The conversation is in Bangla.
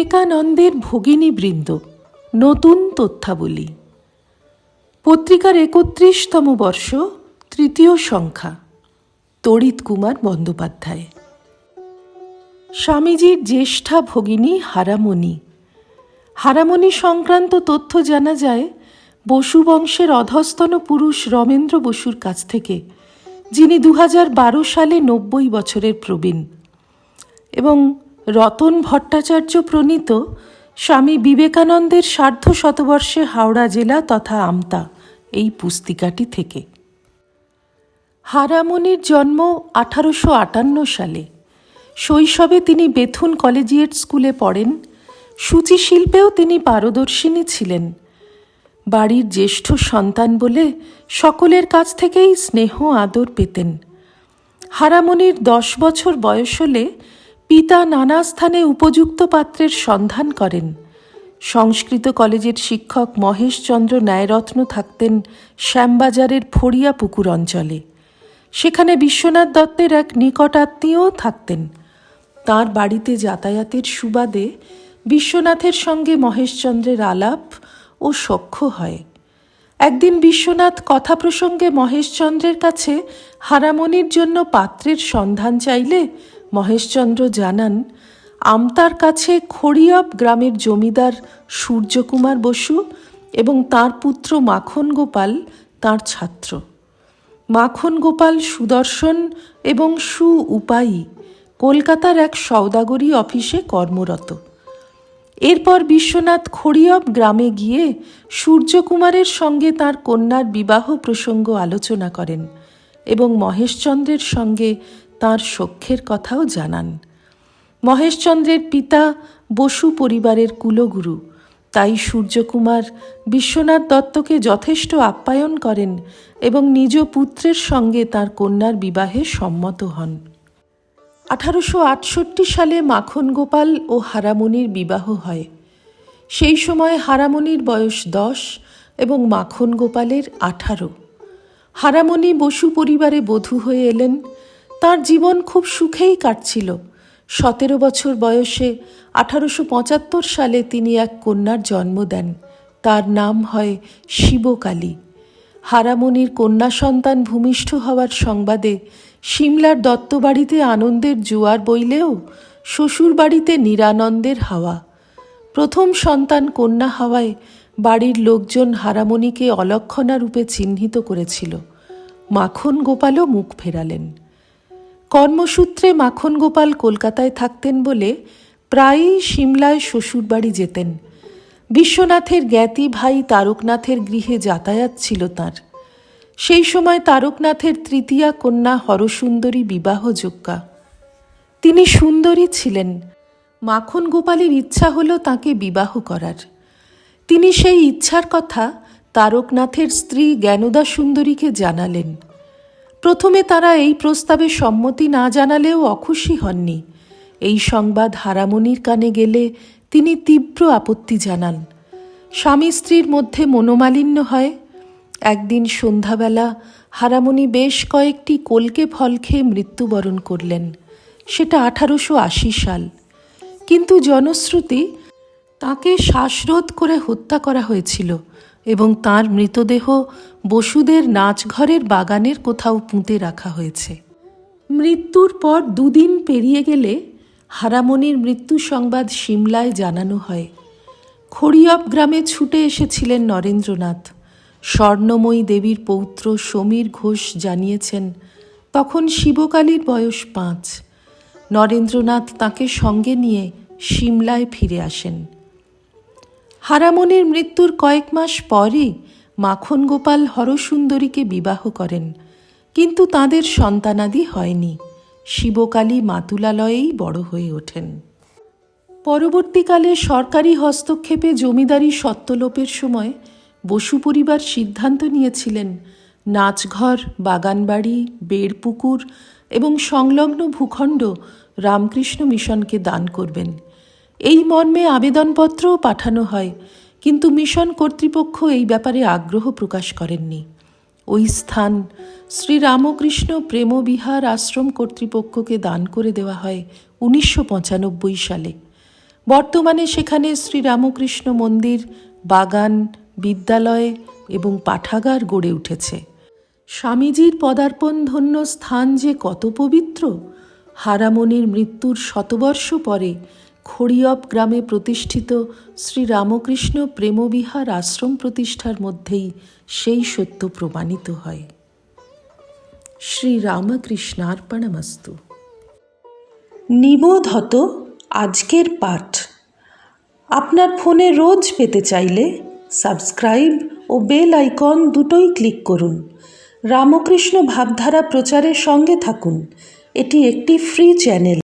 বিবেকানন্দের ভগিনীবৃন্দ নতুন তথ্যাবলী। পত্রিকার একত্রিশতম বর্ষ, তৃতীয় সংখ্যা, তড়িৎ কুমার বন্দ্যোপাধ্যায়। স্বামীজির জ্যেষ্ঠা ভগিনী হারামণি। হারামণি সংক্রান্ত তথ্য জানা যায়, বসু বংশের অধস্তন পুরুষ রমেন্দ্র বসুর কাছ থেকে, যিনি দু সালে নব্বই বছরের প্রবীণ। এবং রতন ভট্টাচার্য প্রণীত স্বামী বিবেকানন্দের সার্ধ শতবর্ষে হাওড়া জেলা তথা আমতা, এই পুস্তিকাটি থেকে। হারামনির জন্ম আঠারোশো আটান্ন সালে। শৈশবে তিনি বেথুন কলেজিয়েট স্কুলে পড়েন। সূচি শিল্পেও তিনি পারদর্শিনী ছিলেন। বাড়ির জ্যেষ্ঠ সন্তান বলে সকলের কাছ থেকেই স্নেহ, আদর পেতেন। হারামনির দশ বছর বয়স হলে পিতা নানা স্থানে উপযুক্ত পাত্রের সন্ধান করেন। সংস্কৃত কলেজের শিক্ষক মহেশচন্দ্র ন্যায়রত্ন থাকতেন শ্যামবাজারের ফড়িয়া পুকুর অঞ্চলে। সেখানে বিশ্বনাথ দত্তের এক নিকট আত্মীয়ও থাকতেন। তাঁর বাড়িতে যাতায়াতের সুবাদে বিশ্বনাথের সঙ্গে মহেশচন্দ্রের আলাপ ও সখ্য হয়। একদিন বিশ্বনাথ কথা প্রসঙ্গে মহেশচন্দ্রের কাছে হারামনির জন্য পাত্রের সন্ধান চাইলে মহেশচন্দ্র জানান, আমতার কাছে খড়িয়াব গ্রামের জমিদার সূর্যকুমার বসু এবং তার পুত্র মাখন গোপাল তার ছাত্র। মাখন গোপাল সুদর্শন এবং সু উপায়ী কলকাতার এক সওদাগরি অফিসে কর্মরত। এরপর বিশ্বনাথ খড়িয়ব গ্রামে গিয়ে সূর্যকুমারের সঙ্গে তার কন্যার বিবাহ প্রসঙ্গ আলোচনা করেন এবং মহেশচন্দ্রের সঙ্গে তার সখ্যের কথাও জানান। মহেশচন্দ্রের পিতা বসু পরিবারের কুলগুরু। তাই সূর্যকুমার বিশ্বনাথ দত্তকে যথেষ্ট আপ্যায়ন করেন এবং নিজ পুত্রের সঙ্গে তার কন্যার বিবাহে সম্মত হন। আঠারোশো আটষট্টি সালে মাখন গোপাল ও হারামণির বিবাহ হয়। সেই সময় হারামণির বয়স দশ এবং মাখন গোপালের আঠারো। হারামণি বসু পরিবারে বধূ হয়ে এলেন তার জীবন খুব সুখেই কাটছিল। সতেরো বছর বয়সে আঠারোশো পঁচাত্তর সালে তিনি এক কন্যার জন্ম দেন। তার নাম হয় শিবকালী। হারামণির কন্যা সন্তান ভূমিষ্ঠ হওয়ার সংবাদে সিমলার দত্তবাড়িতে আনন্দের জোয়ার বইলেও শ্বশুর বাড়িতে নিরানন্দের হাওয়া। প্রথম সন্তান কন্যা হাওয়ায় বাড়ির লোকজন হারামণিকে অলক্ষণা রূপে চিহ্নিত করেছিল। মাখন গোপালও মুখ ফেরালেন। কর্মসূত্রে মাখন গোপাল কলকাতায় থাকতেন বলে প্রায়ই সিমলায় শ্বশুরবাড়ি যেতেন। বিশ্বনাথের জ্ঞাতি ভাই তারকনাথের গৃহে যাতায়াত ছিল তার। সেই সময় তারকনাথের তৃতীয়া কন্যা হরসুন্দরী বিবাহযোগ্যা। তিনি সুন্দরী ছিলেন। মাখন গোপালের ইচ্ছা হলো তাকে বিবাহ করার। তিনি সেই ইচ্ছার কথা তারকনাথের স্ত্রী জ্ঞানদা সুন্দরীকে জানালেন। প্রথমে তারা এই প্রস্তাবে সম্মতি না জানালেও অখুশি হননি। এই সংবাদ হারামণির কানে গেলে তিনি তীব্র আপত্তি জানান। স্বামী স্ত্রীর মধ্যে মনোমালিন্য হয়। একদিন সন্ধ্যাবেলা হারামণি বেশ কয়েকটি কলকে ফল খেয়ে মৃত্যুবরণ করলেন। সেটা আঠারোশো আশি সাল। কিন্তু জনশ্রুতি তাকে শ্বাসরোধ করে হত্যা করা হয়েছিল। এবং তার মৃতদেহ বসুদের নাচঘরের বাগানের কোথাও পুঁতে রাখা হয়েছে। মৃত্যুর পর দুদিন পেরিয়ে গেলে হারামনির মৃত্যু সংবাদ সিমলায় জানানো হয়। খড়িয়ব গ্রামে ছুটে এসেছিলেন নরেন্দ্রনাথ। স্বর্ণময়ী দেবীর পৌত্র সমীর ঘোষ জানিয়েছেন, তখন শিবকালীর বয়স পাঁচ। নরেন্দ্রনাথ তাকে সঙ্গে নিয়ে সিমলায় ফিরে আসেন। হারামণির মৃত্যুর কয়েক মাস পরই মাখন গোপাল হরসুন্দরীকে বিবাহ করেন। কিন্তু তাদের সন্তানাদি হয়নি। শিবকালী মাতুলালয়েই বড় হয়ে ওঠেন। পরবর্তীকালে সরকারি হস্তক্ষেপে জমিদারি সত্ত্বলোপের সময় বসু পরিবার সিদ্ধান্ত নিয়েছিলেন, নাচঘর, বাগানবাড়ি, বেড়পুকুর এবং সংলগ্ন ভূখণ্ড রামকৃষ্ণ মিশনকে দান করবেন। এই মর্মে আবেদনপত্রও পাঠানো হয়, কিন্তু মিশন কর্তৃপক্ষ এই ব্যাপারে আগ্রহ প্রকাশ করেননি। ওই স্থান শ্রীরামকৃষ্ণ প্রেমবিহার আশ্রম কর্তৃপক্ষকে দান করে দেওয়া হয় উনিশশো পঁচানব্বই সালে। বর্তমানে সেখানে শ্রীরামকৃষ্ণ মন্দির, বাগান, বিদ্যালয় এবং পাঠাগার গড়ে উঠেছে। স্বামীজির পদার্পণ ধন্য স্থান যে কত পবিত্র! হারামনির মৃত্যুর শতবর্ষ পরে খড়িয়ব গ্রামে প্রতিষ্ঠিত শ্রীরামকৃষ্ণ প্রেমবিহার আশ্রম প্রতিষ্ঠার মধ্যেই সেই সত্য প্রমাণিত হয়। শ্রীরামকৃষ্ণার্পণমস্তু নিবোধ হত আজকের পাঠ। আপনার ফোনে রোজ পেতে চাইলে সাবস্ক্রাইব ও বেল আইকন দুটোই ক্লিক করুন। রামকৃষ্ণ ভাবধারা প্রচারের সঙ্গে থাকুন। এটি একটি ফ্রি চ্যানেল।